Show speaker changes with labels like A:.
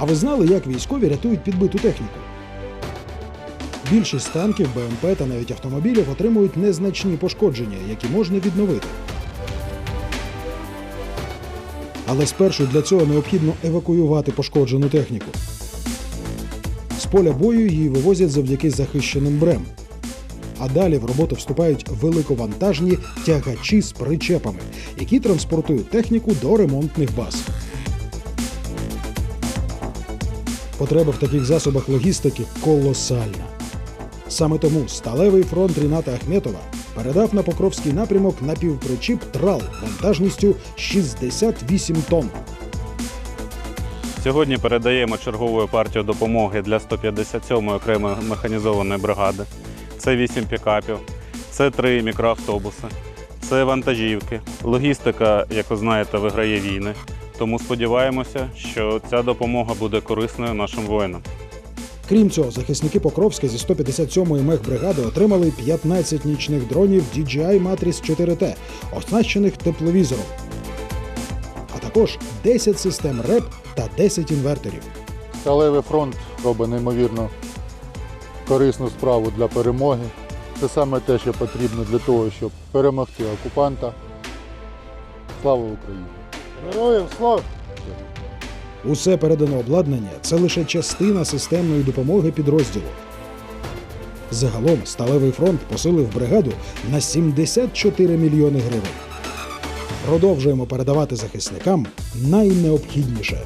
A: А ви знали, як військові рятують підбиту техніку? Більшість танків, БМП та навіть автомобілів отримують незначні пошкодження, які можна відновити. Але спершу для цього необхідно евакуювати пошкоджену техніку. З поля бою її вивозять завдяки захищеним брем. А далі в роботу вступають великовантажні тягачі з причепами, які транспортують техніку до ремонтних баз. Потреба в таких засобах логістики колосальна. Саме тому сталевий фронт Ріната Ахметова передав на Покровський напрямок напівпричіп трал вантажністю 68 тонн.
B: Сьогодні передаємо чергову партію допомоги для 157-ї окремої механізованої бригади. Це 8 пікапів, це 3 мікроавтобуси, це вантажівки. Логістика, як ви знаєте, виграє війни. Тому сподіваємося, що ця допомога буде корисною нашим воїнам.
A: Крім цього, захисники Покровська зі 157-ї мехбригади отримали 15 нічних дронів DJI Matrix 4T, оснащених тепловізором, а також 10 систем РЕП та 10 інверторів.
C: Сталевий фронт робить неймовірно корисну справу для перемоги. Це саме те, що потрібно для того, щоб перемогти окупанта. Слава Україні! Героям слава!
A: Усе передане обладнання це лише частина системної допомоги підрозділу. Загалом Сталевий фронт посилив бригаду на 74 мільйони гривень. Продовжуємо передавати захисникам найнеобхідніше.